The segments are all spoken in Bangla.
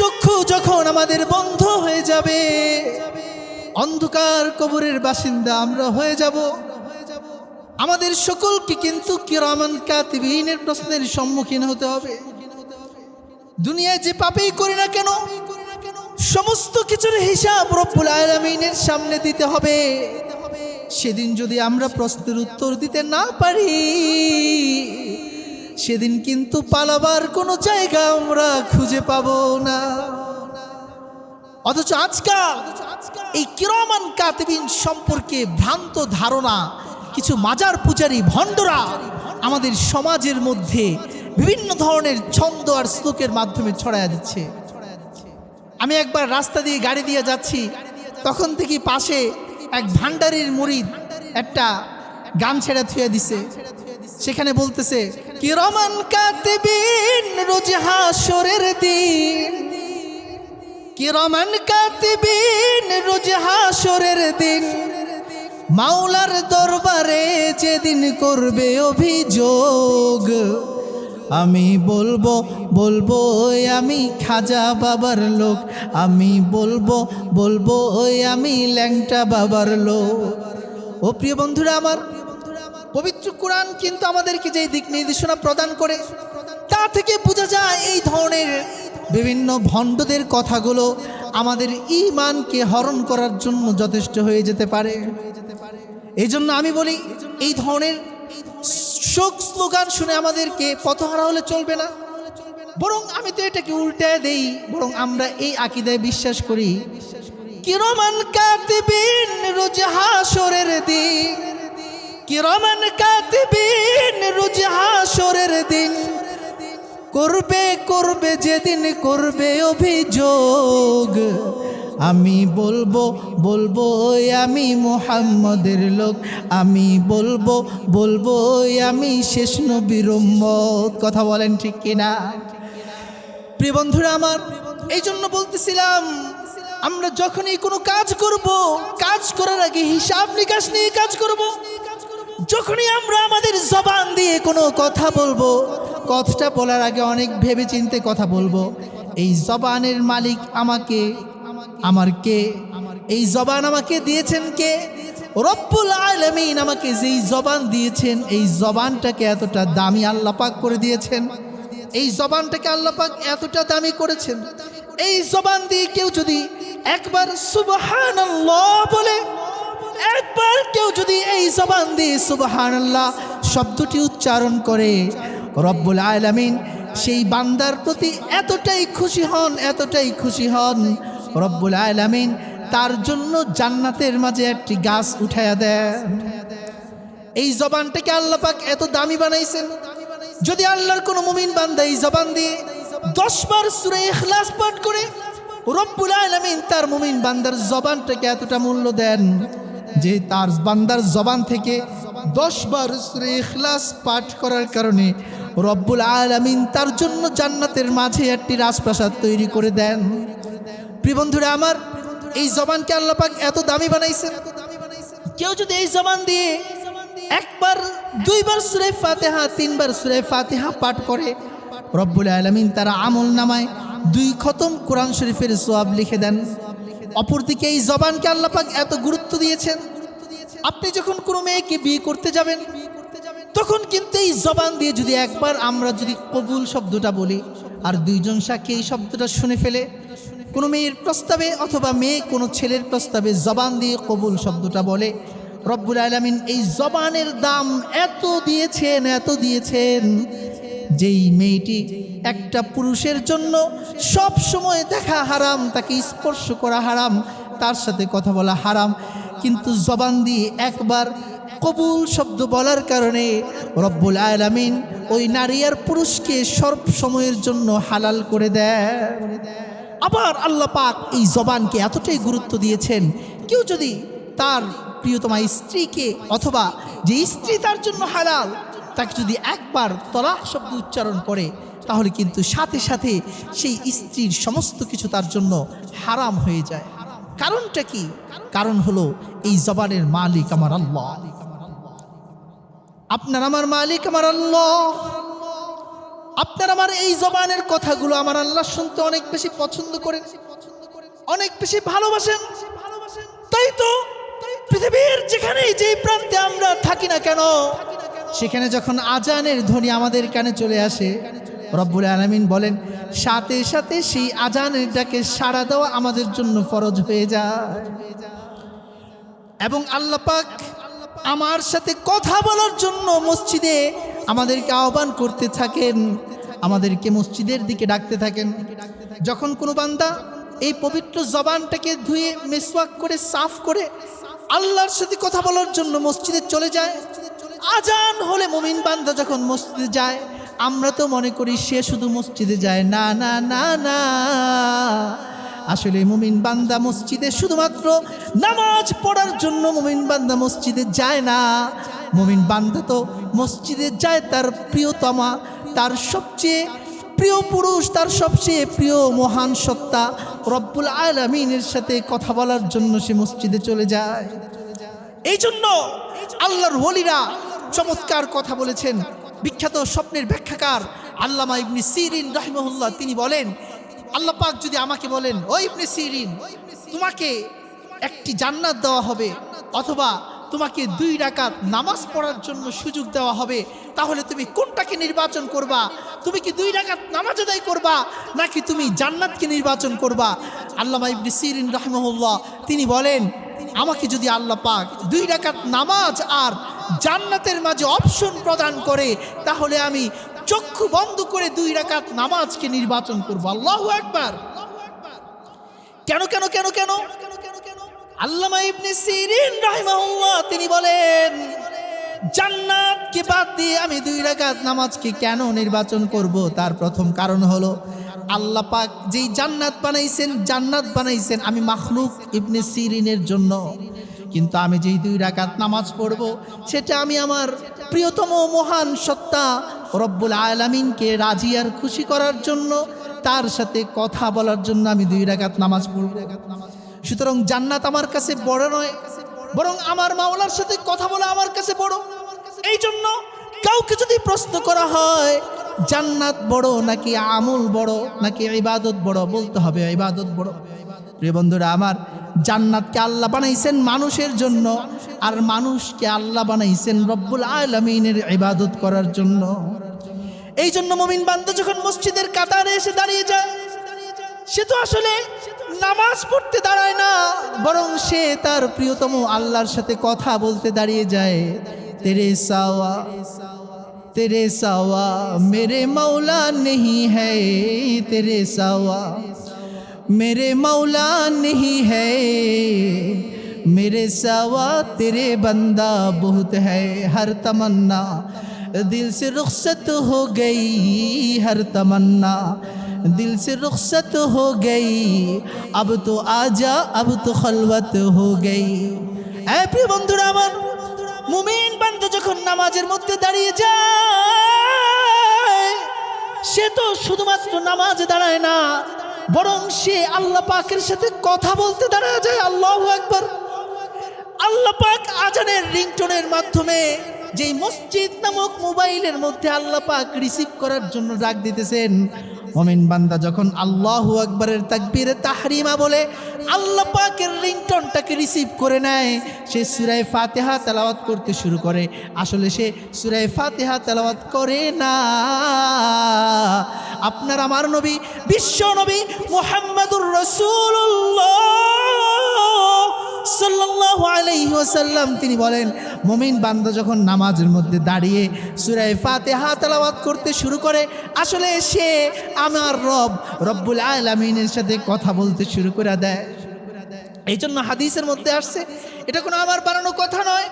চক্ষু যখন আমাদের বন্ধ হয়ে যাবে, অন্ধকার কবরের বাসিন্দা আমরা হয়ে যাব। আমাদের সকলকে কিন্তু কিরামান কাতিবিনের প্রশ্নের সম্মুখীন হতে হবে। দুনিয়ায় যে পাপেই করি না কেন, সমস্ত কিছুর হিসাব রব্বুল আলমিনের সামনে দিতে হবে। সেদিন যদি আমরা প্রশ্নের উত্তর দিতে না পারি সেদিন কিন্তু পালাবার কোনো জায়গা আমরা খুঁজে পাবো না। অথচ আজকাল এই কিরমান কাতিবিন সম্পর্কে ভ্রান্ত ধারণা, কিছু মাজার পূজারী ভণ্ডরা আমাদের সমাজের মধ্যে বিভিন্ন ধরনের ছন্দ আর শ্লোকের মাধ্যমে ছড়ায়া দিচ্ছে। আমি একবার রাস্তা দিয়ে গাড়ি দিয়ে যাচ্ছি, তখন থেকে পাশে এক ভান্ডারির মুরিদ একটা গান ছেড়ে থুয়ে দিছে। সেখানে বলতেছে, কিরমান কাতিবিন, রোজ হাসরের দিন। কিরমান কাতিবিন, রোজ হাসরের দিন। মাওলার দরবারে যেদিন করবে অভিযোগ, আমি বলব বলব, ওই আমি খাজা বাবার লোক। আমি বলব বলব, ওই আমি ল্যাংটা বাবার লোক। ও প্রিয় বন্ধুরা আমার পবিত্র কোরআন কিন্তু আমাদেরকে যে দিক নির্দেশনা প্রদান করে, তা থেকে বোঝা যায় এই ধরনের বিভিন্ন ভণ্ডদের কথাগুলো আমাদের ইমানকে হরণ করার জন্য যথেষ্ট হয়ে যেতে পারে। এই জন্য আমি বলি, এই ধরনের শোক স্লোগান শুনে আমাদেরকে পথহারা হলে চলবে না। বরং আমি তো এটাকে উল্টে দেই, বরং আমরা এই আকিদায় বিশ্বাস করি, কিরমান কাতিবিন রোজ হাসরের দিন। কিরমান কাতিবিন, রোজ হাসরের দিন। করবে করবে, যেদিন করবে অভিযোগ। আমি বলব বলব আমি মোহাম্মদের লোক। আমি বলব বলব আমি শেষ নবীর কথা বলেন ঠিক কিনা? প্রিয় বন্ধুরা আমার এই জন্য বলতেছিলাম, আমরা যখনই কোনো কাজ করব, কাজ করার আগে হিসাব নিকাশ নিয়ে কাজ করব। যখনই আমরা আমাদের জবান দিয়ে কোনো কথা বলব, কথাটা বলার আগে অনেক ভেবে চিনতে কথা বলব। এই জবানের মালিক আমাকে, আমার কে? এই জবান আমাকে দিয়েছেন কে? রব্বুল আলমিন আমাকে যেই জবান দিয়েছেন, এই জবানটাকে এতটা দামি আল্লাপাক করে দিয়েছেন। এই জবানটাকে আল্লাপাক এতটা দামি করেছেন। এই জবান দিয়ে কেউ যদি একবার সুবহান বলে একবার কেউ যদি এই জবান দিয়ে সুবহান শব্দটি উচ্চারণ করে, রব্বুল আলামিন সেই বান্দার প্রতি এতটাই খুশি হন, এতটাই খুশি হন, রব্বুল আলামিন তার জন্য জান্নাতের মাঝে একটি গাছ উঠাইয়া দেন। এই জবানটাকে আল্লাহ পাক এত দামি বানাইছেন। যদি আল্লাহর কোনো মুমিন বান্দা এই জবান দিয়ে দশ বার সুরে ইখলাস পাঠ করে, রব্বুল আলামিন তার মুমিন বান্দার জবানটাকে এতটা মূল্য দেন। যে তার বান্দার জবান থেকে দশ বার সুরে ইখলাস পাঠ করার কারণে রব্বুল আলামিন তার জন্য জান্নাতের মাঝে একটি রাজপ্রাসাদ তৈরি করে দেন। প্রিয় বন্ধুরা, আমার এই জবানকে আল্লাহ পাক এত দামি বানাইছেন। কেউ যদি এই জবান দিয়ে একবার, দুইবার সুরে ফাতেহা, তিনবার সুরে ফাতেহা পাঠ করে, রব্বুল আলমিন তারা আমল নামায় দুই খতম কোরআন শরীফের সোয়াব লিখে দেন। অপরদিকে এই জবানকে আল্লাপাক এত গুরুত্ব দিয়েছেন। আপনি যখন কোনো মেয়েকে বিয়ে করতে যাবেন, তখন কিন্তু এই জবান দিয়ে যদি একবার আমরা যদি কবুল শব্দটা বলি, আর দুইজন সাক্ষী এই শব্দটা শুনে ফেলে, কোনো মেয়ের প্রস্তাবে অথবা মেয়ে কোনো ছেলের প্রস্তাবে জবান দিয়ে কবুল শব্দটা বলে, রব্বুল আলমিন এই জবানের দাম এত দিয়েছেন এত দিয়েছেন। যেই মেয়েটি একটা পুরুষের জন্য সব সময় দেখা হারাম, তাকে স্পর্শ করা হারাম, তার সাথে কথা বলা হারাম, কিন্তু জবান দিয়ে একবার কবুল শব্দ বলার কারণে রব্বুল আলামিন ওই নারী আর পুরুষকে সর্ব সময়ের জন্য হালাল করে দেয়। আবার আল্লাহ পাক এই জবানকে এতটাই গুরুত্ব দিয়েছেন, কেউ যদি তার প্রিয়তমা স্ত্রীকে অথবা যে স্ত্রী তার জন্য হালাল তাকে যদি একবার তলাক শব্দ উচ্চারণ করে, তাহলে কিন্তু সাথে সাথে সেই স্ত্রীর সমস্ত কিছু তার জন্য হারাম হয়ে যায়। কারণটা কি? কারণ হলো, এই জবানের মালিক আমার আল্লাহ। আপনার আমার মালিক আমার আল্লাহ। আপনার আমার এই জবানের কথাগুলো আমার আল্লাহ শুনতে অনেক বেশি পছন্দ করেন, অনেক বেশি ভালোবাসেন। তাই তো পৃথিবীর যেখানে যে প্রান্তে আমরা থাকি না কেন সেখানে যখন আজানের ধ্বনি আমাদের কানে চলে আসে, রব্বুল আলামিন বলেন, সাথে সাথে সেই আজানের ডাকে সাড়া দেওয়া আমাদের জন্য ফরজ হয়ে যায়। এবং আল্লাপাক আমার সাথে কথা বলার জন্য মসজিদে আমাদেরকে আহ্বান করতে থাকেন, আমাদেরকে মসজিদের দিকে ডাকতে থাকেন। যখন কোনো বান্দা এই পবিত্র জবানটাকে ধুয়ে মেসওয়াক করে, সাফ করে আল্লাহর সাথে কথা বলার জন্য মসজিদে চলে যায় আজান হলে মুমিন বান্দা যখন মসজিদে যায়, আমরা তো মনে করি সে শুধু মসজিদে যায়। না না না না। আসলে মুমিন বান্দা মসজিদে শুধুমাত্র নামাজ পড়ার জন্য মুমিন বান্দা মসজিদে যায় না। মুমিন বান্দা তো মসজিদে যায় তার প্রিয়তমা, তার সবচেয়ে প্রিয় পুরুষ, তার সবচেয়ে প্রিয় মহান সত্তা রব্বুল আলমিনের সাথে কথা বলার জন্য সে মসজিদে চলে যায়। এই জন্য আল্লাহর হলিরা চমৎকার কথা বলেছেন। বিখ্যাত স্বপ্নের ব্যাখ্যাকার আল্লামা ইবনি সিরিন রাহিমহুল্লাহ। তিনি বলেন, আল্লাহ পাক যদি আমাকে বলেন, ও ইবনে সিরিন, তোমাকে একটি জান্নাত দেওয়া হবে অথবা তোমাকে দুই রাকাত নামাজ পড়ার জন্য সুযোগ দেওয়া হবে, তাহলে তুমি কোনটাকে নির্বাচন করবা? তুমি কি দুই রাকাত নামাজ আদায় করবা, নাকি তুমি জান্নাতকে নির্বাচন করবা? আল্লামা ইবনে সিরিন রাহিমহুল্লাহ, তিনি বলেন, আমাকে যদি আল্লাহ পাক দুই রাকাত নামাজ আর জান্নাতের মাঝে অপশন প্রদান করে, তাহলে আমি চক্ষু বন্ধ করে দুই রাকাত নামাজকে নির্বাচন করব। আল্লাহ একবার কেন কেন কেন কেন? আল্লামা ইবনে সিরিন রাহিমাহুল্লাহ, তিনি বলেন, জান্নাতকে বাদ দিয়ে আমি দুই রাকাত নামাজকে কেন নির্বাচন করব? তার প্রথম কারণ হলো, আল্লাহ পাক যেই জান্নাত বানাইছেন জান্নাত বানাইছেন আমি মাখলুক ইবনে সিরিনের জন্য। কিন্তু আমি যেই দুই রাকাত নামাজ পড়ব, সেটা আমি আমার প্রিয়তম মহান সত্তা রব্বুল আলামিনকে রাজি আর খুশি করার জন্য, তার সাথে কথা বলার জন্য আমি দুই রাকাত নামাজ পড়ব। সুতরাং জান্নাত আমার কাছে বড় নয়, বরং আমার মাওলার সাথে কথা বলা আমার কাছে বড়। এই জন্য কাউকে যদি প্রশ্ন করা হয়, জান্নাত বড় নাকি আমল বড়, নাকি ইবাদত বড়, বলতে হবে ইবাদত বড়। প্রিয় বন্ধুরা, আমার জান্নাতকে আল্লাহ বানাইছেন মানুষের জন্য আর মানুষকে আল্লাহ বানাইছেন রব্বুল আলমিনের ইবাদত করার জন্য। এই জন্য মমিন বান্দা যখন মসজিদের কাতারে এসে দাঁড়িয়ে যায়, সে তো আসলে নামাজ পড়তে দাঁড়ায় না, বরং সে তার প্রিয়তম আল্লাহর সাথে কথা বলতে দাঁড়িয়ে যায়। তেরে সাওয়া তেরে সাওয়া, মেরে মৌলা নেই হ্যায় তেরে সাওয়া। मेरे मौला नहीं है मेरे सवा तेरे बंदा बहुत है हर तमन्ना दिल से रुखसत हो गई हर तमन्ना दिल से रुखसत हो गई अब तो आजा अब तो खलवत हो गई এ প্রিয় বন্ধুরা আমার মুমিন বান্দা যখন নামাজের মধ্যে দাঁড়িয়ে যায় সে তো শুধুমাত্র নামাজে দাঁড়ায় না বরং সে আল্লাহ পাকের সাথে কথা বলতে দাঁড়া যায়। আল্লাহ একবার আল্লাহ পাক আজানের রিংটনের মাধ্যমে যে মসজিদ নামক মোবাইলের মধ্যে আল্লাহ পাক রিসিভ করার জন্য ডাক দিতেছেন। মমিন বান্দা যখন আল্লাহ আকবরের তাকবীরে তাহরিমা বলে, আল্লাহ পাকের রিংটনটাকে রিসিভ করে নেয়, সে সুরায় ফাতেহা তেলাওয়াত করতে শুরু করে। আসলে সে সুরায় ফাতেহা তেলাওয়াত করে না। আপনার আমার নবী, বিশ্ব নবী মোহাম্মদুর রসুল্লাহ সাল্লাল্লাহু আলাইহি ওয়াসাল্লাম, তিনি বলেন, মুমিন বান্দা যখন নামাজের মধ্যে দাঁড়িয়ে সুরায় ফাতিহা তেলাওয়াত করতে শুরু করে, আসলে সে আমার রব, রব্বুল আলামিনের সাথে কথা বলতে শুরু করে দেয়। এই জন্য হাদিসের মধ্যে আসছে, এটা কোনো আমার বানানো কথা নয়।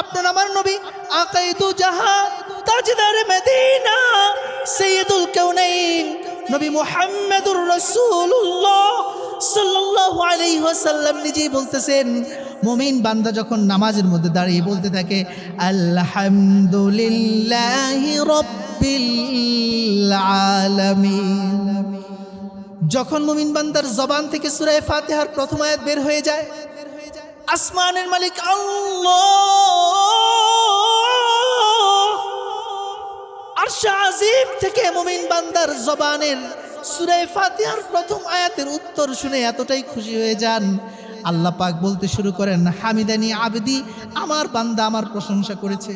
আপনার আমার নবী আকাইদু জাহা, তাজদার মদিনা, সৈয়দুল কাউনাইন, নবী মুহাম্মদুর রাসূলুল্লাহ সাল্লাল্লাহু আলাইহি ওয়াসাল্লাম নিজেই বলতেছেন, মুমিন বান্দা যখন নামাজের মধ্যে দাঁড়িয়ে বলতে থাকে, আলহামদুলিল্লাহি রাব্বিল আলামিন। যখন মুমিন বান্দার জবান থেকে সূরা ফাতিহার প্রথম আয়াত বের হয়ে যায়, আসমানের মালিক আল্লাহ আরশা আজিম থেকে মুমিন বান্দার জবানের সুরে ফাতিহার প্রথম আয়াতের উত্তর শুনে এতটাই খুশি হয়ে যান। আল্লাহ পাক বলতে শুরু করেন, হামিদানি আবেদি, আমার বান্দা আমার প্রশংসা করেছে।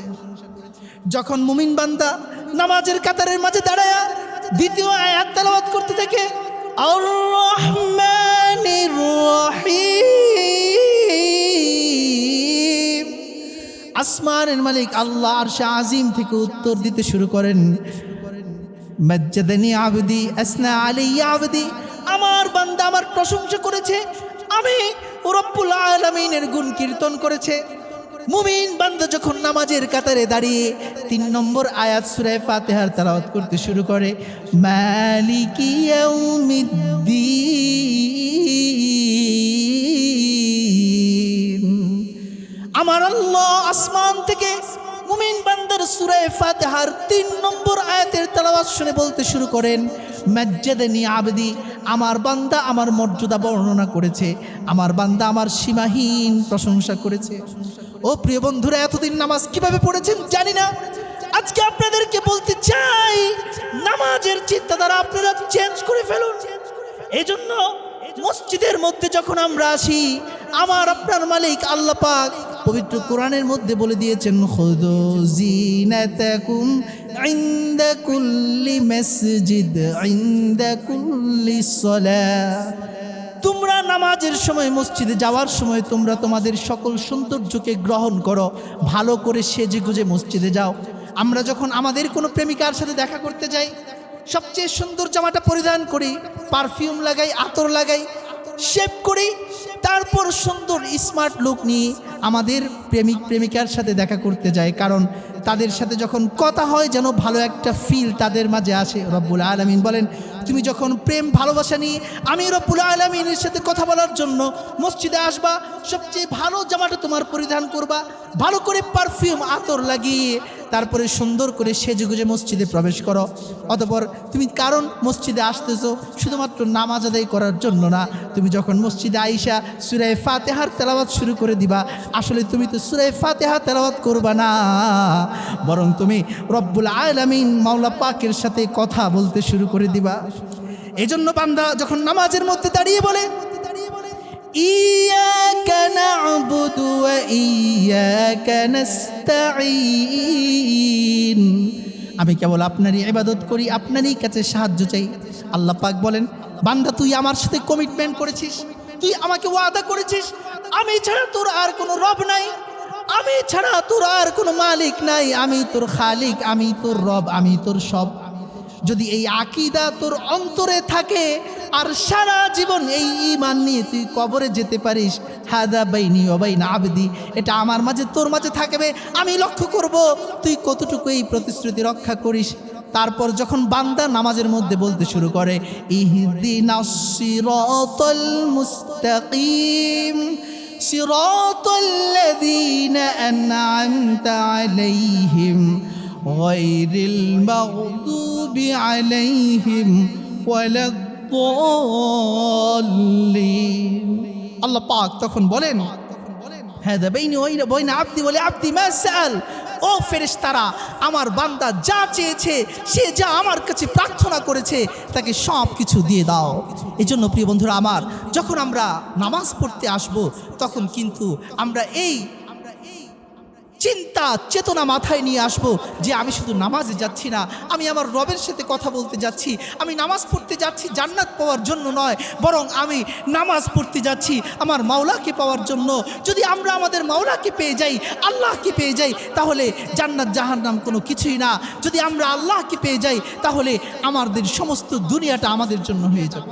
যখন মুমিন বান্দা নামাজের কাতারের মাঝে দাঁড়ায়, দ্বিতীয় আয়াত তেলাওয়াত করতে থাকে আসমানের মালিক আল্লাহ আর শাহ আজিম থেকে উত্তর দিতে শুরু করেন মজ্জাদানি আবদি, আসনা আলী আবদি। আমার বান্দা আমার প্রশংসা করেছে, আমি রব্বুল আলমিনের গুণ কীর্তন করেছে। মুমিন বান্দা যখন নামাজের কাতারে দাঁড়িয়ে তিন নম্বর আয়াত সুরায় ফাতেহার তালাওয়াত করতে শুরু করে আমার আল্লাহ আসমান থেকে সুরায় ফাতেহার তিন নম্বর আয়াতের তালাওয়াত শুনে বলতে শুরু করেন মাজ্জাদানি আবদি, আমার বান্দা আমার মর্যাদা বর্ণনা করেছে, আমার বান্দা আমার সীমাহীন প্রশংসা করেছে। ও প্রিয় বন্ধুরা, এতদিন নামাজ কীভাবে পড়েছেন জানি না। আজকে আপনাদেরকে বলতে চাই, নামাজের চিন্তাধারা আপনারা চেঞ্জ করে ফেলুন। এই জন্য মসজিদের মধ্যে যখন আমরা আসি, আমার আপনার মালিক আল্লাহ পাক পবিত্র কোরআনের মধ্যে বলে দিয়েছেন, খুদু জিনাতাকুম ইনদা কুল্লি মসজিদ, ইনদা কুল্লি তোমরা নামাজের সময়, মসজিদে যাওয়ার সময় তোমরা তোমাদের সকল সৌন্দর্যকে গ্রহণ করো, ভালো করে সেজে গুজে মসজিদে যাও। আমরা যখন আমাদের কোনো প্রেমিকার সাথে দেখা করতে যাই, সবচেয়ে সুন্দর জামাটা পরিধান করি, পারফিউম লাগাই, আতর লাগাই শেভ করি, তারপর সুন্দর স্মার্ট লুক নিয়ে আমাদের প্রেমিক, প্রেমিকার সাথে দেখা করতে যায় কারণ তাদের সাথে যখন কথা হয় যেন ভালো একটা ফিল তাদের মাঝে আসে। রব্বুল আলমিন বলেন, তুমি যখন প্রেম, ভালোবাসা নিয়ে আমি রব্বুল আলমিনের সাথে কথা বলার জন্য মসজিদে আসবা, সবচেয়ে ভালো জামাটা তোমার পরিধান করবা, ভালো করে পারফিউম আতর লাগিয়ে তারপরে সুন্দর করে সেজে গুজে মসজিদে প্রবেশ করো। অতপর তুমি কারণ মসজিদে আসতেছো শুধুমাত্র নামাজ আদায় করার জন্য না। তুমি যখন মসজিদে আইসা সুরায় ফাতেহার তেলাওয়াত শুরু করে দিবা, আসলে তুমি তো সুরায় ফাতেহা তেলাওয়াত করবা না। বরং তুমি রব্বুল আলামিন মাওলা পাকের সাথে কথা বলতে শুরু করে দিবা। এজন্য বান্দা যখন নামাজের মধ্যে দাঁড়িয়ে বলে إياك نعبد وإياك نستعين আমি কেবল আপনারই ইবাদত করি আপনারই কাছে সাহায্য চাই আল্লাহ পাক বলেন বান্দা তুই আমার সাথে কমিটমেন্ট করেছিস তুই আমাকে ওয়াদা করেছিস আমি ছাড়া তোর আর কোনো রব নাই আমি ছাড়া তোর আর কোনো মালিক নাই আমি তোর খালিক আমি তোর রব আমি তোর সব যদি এই আকিদা তোর অন্তরে থাকে, আর সারা জীবন এই ইমান নিয়ে তুই কবরে যেতে পারিস, হাদা বাইনি অবাইন আবদি, এটা আমার মাঝে, তোর মাঝে থাকবে, আমি লক্ষ্য করব তুই কতটুকু এই প্রতিশ্রুতি রক্ষা করিস। তারপর যখন বান্দা নামাজের মধ্যে বলতে শুরু করে ইহদিনাসিরাতাল غير المغضوب عليهم ولا الضالين আল্লাহ পাক তখন বলেন হ্যাঁ বেইনি ওই বইনা আব্দি বলে আব্দি মা সাল ও ফেরেশতারা আমার বান্দা যা চেয়েছে সে যা আমার কাছে প্রার্থনা করেছে তাকে সব কিছু দিয়ে দাও এই জন্য প্রিয় বন্ধুরা আমার যখন আমরা নামাজ পড়তে আসব তখন কিন্তু আমরা এই চিন্তা, চেতনা মাথায় নিয়ে আসব যে আমি শুধু নামাজে যাচ্ছি না, আমি আমার রবের সাথে কথা বলতে যাচ্ছি, আমি নামাজ পড়তে যাচ্ছি জান্নাত পাওয়ার জন্য নয়, বরং আমি নামাজ পড়তে যাচ্ছি আমার মাওলাকে পাওয়ার জন্য। যদি আমরা আমাদের মাওলাকে পেয়ে যাই, আল্লাহকে পেয়ে যাই, তাহলে জান্নাত জাহার জাহান্নাম কোনো কিছুই না। যদি আমরা আল্লাহকে পেয়ে যাই, তাহলে আমাদের সমস্ত দুনিয়াটা আমাদের জন্য হয়ে যাবে।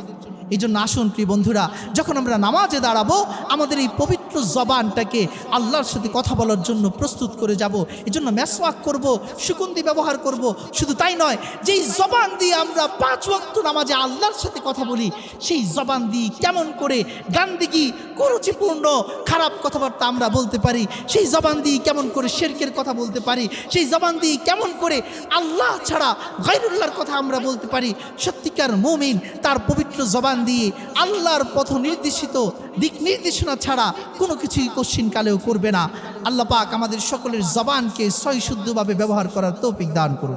এই জন্য আসুন প্রিয় বন্ধুরা, যখন আমরা নামাজে দাঁড়াবো, আমাদের এই পবিত্র জবানটাকে আল্লাহর সাথে কথা বলার জন্য প্রস্তুত করে যাব। এই জন্য মেসওয়াক করব, সুগন্ধি ব্যবহার করব। শুধু তাই নয়, যেই জবান দিয়ে আমরা পাঁচ ওয়াক্ত নামাজে আল্লাহর সাথে কথা বলি, সেই জবান দিয়ে কেমন করে গান্দিগি, কুরুচিপূর্ণ, খারাপ কথাবার্তা আমরা বলতে পারি, সেই জবান দিয়ে কেমন করে শেরকের কথা বলতে পারি, সেই জবান দিয়ে কেমন করে আল্লাহ ছাড়া গাইরুল্লাহর কথা আমরা বলতে পারি, সত্যিকার মুমিন তার পবিত্র জবান দিয়ে আল্লাহর পথ নির্দেশিত, দিক নির্দেশনা ছাড়া কোনো কিছুই কশ্চিন কালেও করবে না। আল্লাপাক আমাদের সকলের জবানকে সহিশুদ্ধভাবে ব্যবহার করার তৌফিক দান করুন।